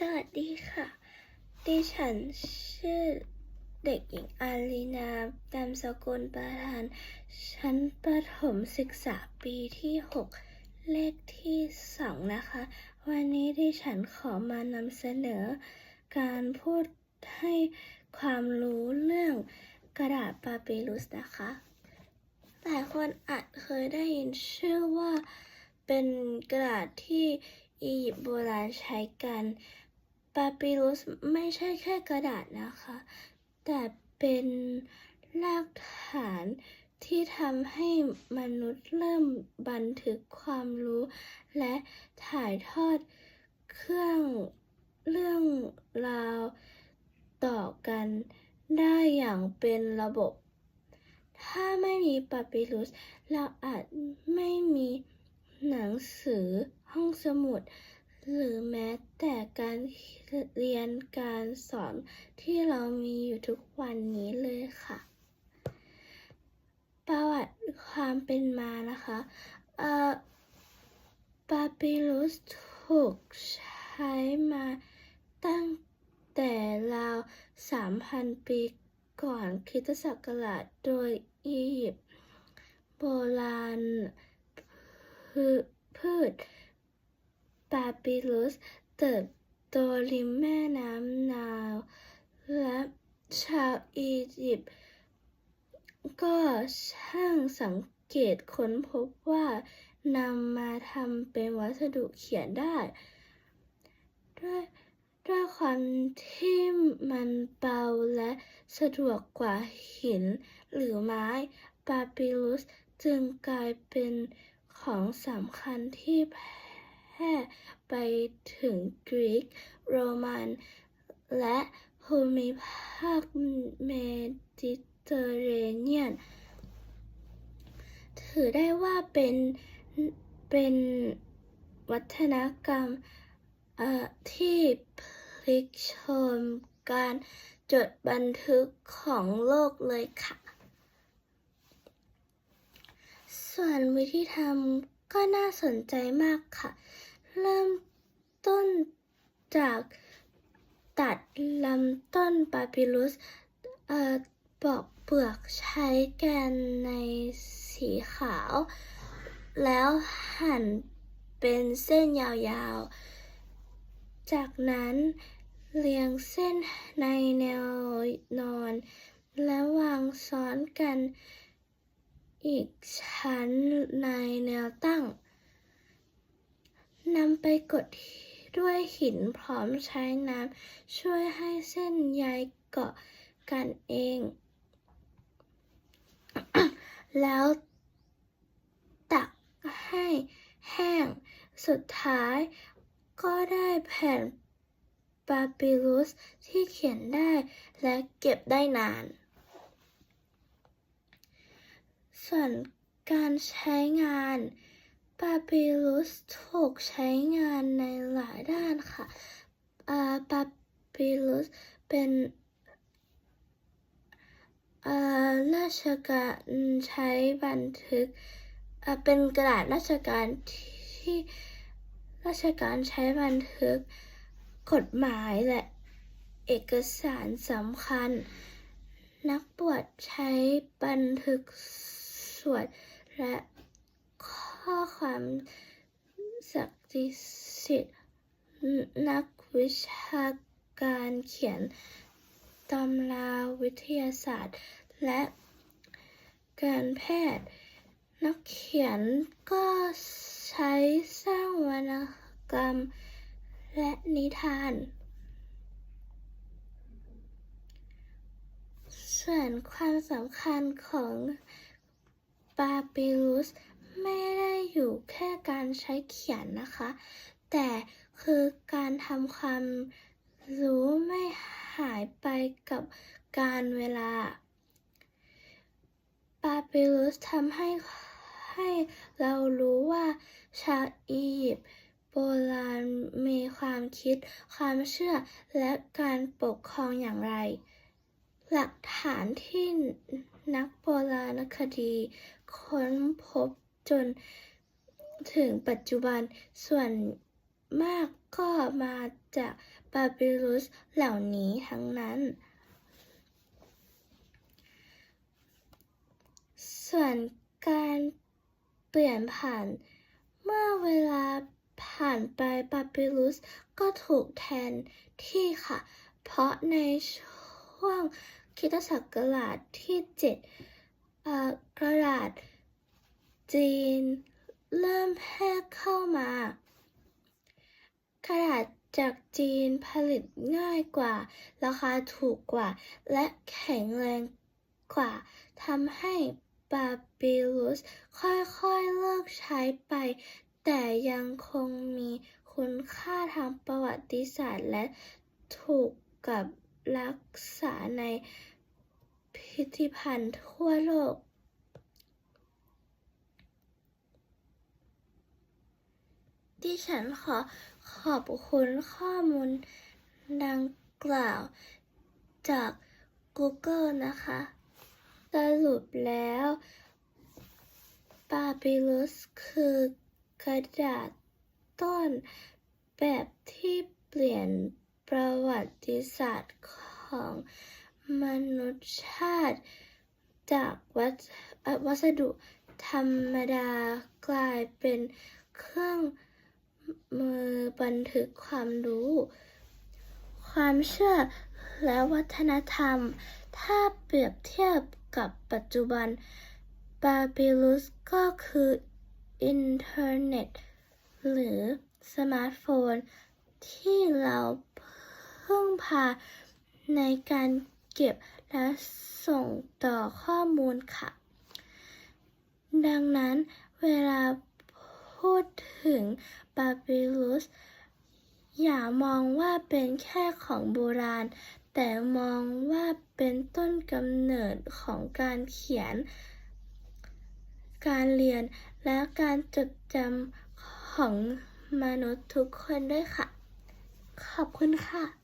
สวัสดีค่ะ ดิฉันชื่อเด็กหญิงอาลีนานามสกุลประธาน ชั้นประถมศึกษาปีที่ 6 เลขที่ 2 นะคะ วันนี้ดิฉันขอมานำเสนอ การพูดให้ความรู้เรื่องกระดาษปาปิรุสนะคะ หลายคนอาจเคยได้ยินชื่อว่าเป็นกระดาษที่อียิปต์โบราณใช้กัน ปาปิรุสไม่ใช่แค่กระดาษนะคะ แต่เป็นรากฐานที่ทำให้มนุษย์เริ่มบันทึกความรู้ และถ่ายทอดเครื่องเรื่องราวต่อกันได้อย่างเป็นระบบ ถ้าไม่มีปาปิรุส เราอาจไม่มีหนังสือห้องสมุด หรือแม้แต่การเรียนการสอนที่เรามีอยู่ทุกวันนี้เลยค่ะ ประวัติความเป็นมานะคะเอ่อปาปิรุสถูกใช้มาตั้งแต่ราว 3,000 ปีก่อนคริสตศักราชโดยอียิปต์โบราณพืพืช ปาปิรุสเติบโตริมแม่น้ำนาวและชาวอียิปต์ก็ช่างสังเกตค้นพบว่านำมาทำเป็นวัสดุเขียนได้ ด้วยด้วยความที่มันเบาและสะดวกกว่าหินหรือไม้ปาปิรุสจึงกลายเป็นของสำคัญที่แพ ร่ไปถึงกรีก โรมัน และภูมิภาคเมดิเตอร์เรเนียน ถือได้ว่าเป็นเป็นวัฒนกรรมที่พลิกโฉมการจดบันทึกของโลกเลยค่ะ ส่วนวิธีทำ ก็น่าสนใจมากค่ะ เริ่มต้นจากตัดลำต้นปาปิรุสเอ่อปอกเปลือกใช้แกนในสีขาว แล้วหั่นเป็นเส้นยาวๆ จากนั้นเรียงเส้นในแนวนอน และวางซ้อนกัน อีกชั้นในแนวตั้งนำไปกดด้วยหินพร้อมใช้น้ำช่วยให้เส้นใยเกาะกันเอง แล้วตักให้แห้ง สุดท้ายก็ได้แผ่นปาปิรุสที่เขียนได้และเก็บได้นาน ส่วนการใช้งานปาปิรุสถูกใช้งานในหลายด้านค่ะปาปิรุสเป็นราชการใช้บันทึกเป็นกระดาษราชการที่ราชการใช้บันทึกกฎหมายและเอกสารสำคัญ นักบวชใช้บันทึก สวดและข้อความศักดิ์สิทธิ์นักวิชาการเขียนตำราวิทยาศาสตร์ และการแพทย์ นักเขียนก็ใช้สร้างวรรณกรรม และนิทาน ส่วนความสำคัญของ ปาปิรุสไม่ได้อยู่แค่การใช้เขียนนะคะ แต่คือการทำความรู้ไม่หายไปกับการเวลา ปาปิรุสทำให้ให้เรารู้ว่าชาวอียิปต์โบราณมีความคิด ความเชื่อและการปกครองอย่างไร หลักฐานที่นักโบราณคดี ค้นพบจนถึงปัจจุบันส่วนมากก็มาจากปาปิรุสเหล่านี้ทั้งนั้น ส่วนการเปลี่ยนผ่าน เมื่อเวลาผ่านไปปาปิรุสก็ถูกแทนที่ค่ะ เพราะในช่ว่วงคริสตศักราชที่7เอ่อกระดาษจีนเริ่มแพร่เข้ามากระดาษจากจีนผลิตง่ายกว่า ราคาถูกกว่า และแข็งแรงกว่าทำให้ปาปิรุสค่อยๆเลิกใช้ไป แต่ยังคงมีคุณค่าทางประวัติศาสตร์และถูกกับ รักษาในพิพิธภัณฑ์ทั่วโลกดิฉันขอขอบคุณข้อมูลดังกล่าวจาก Google นะคะ สรุปแล้วปาปิรุสคือกระดาษต้นแบบที่เปลี่ยน ประวัติศาสตร์ของมนุษยชาติ จากวัสวัสดุธรรมดากลายเป็นเครื่องมือบันทึกความรู้ ความเชื่อและวัฒนธรรม ถ้าเปรียบเทียบกับปัจจุบันปาปิรุสก็คืออินเทอร์เน็ต หรือสมาร์ทโฟน ที่เรา พึ่งพาในการเก็บและส่งต่อข้อมูลค่ะ ดังนั้นเวลาพูดถึงปาปิรุส อย่ามองว่าเป็นแค่ของโบราณ แต่มองว่าเป็นต้นกำเนิดของการเขียน การเรียนและการจดจำของมนุษย์ทุกคนด้วยค่ะ ขอบคุณค่ะ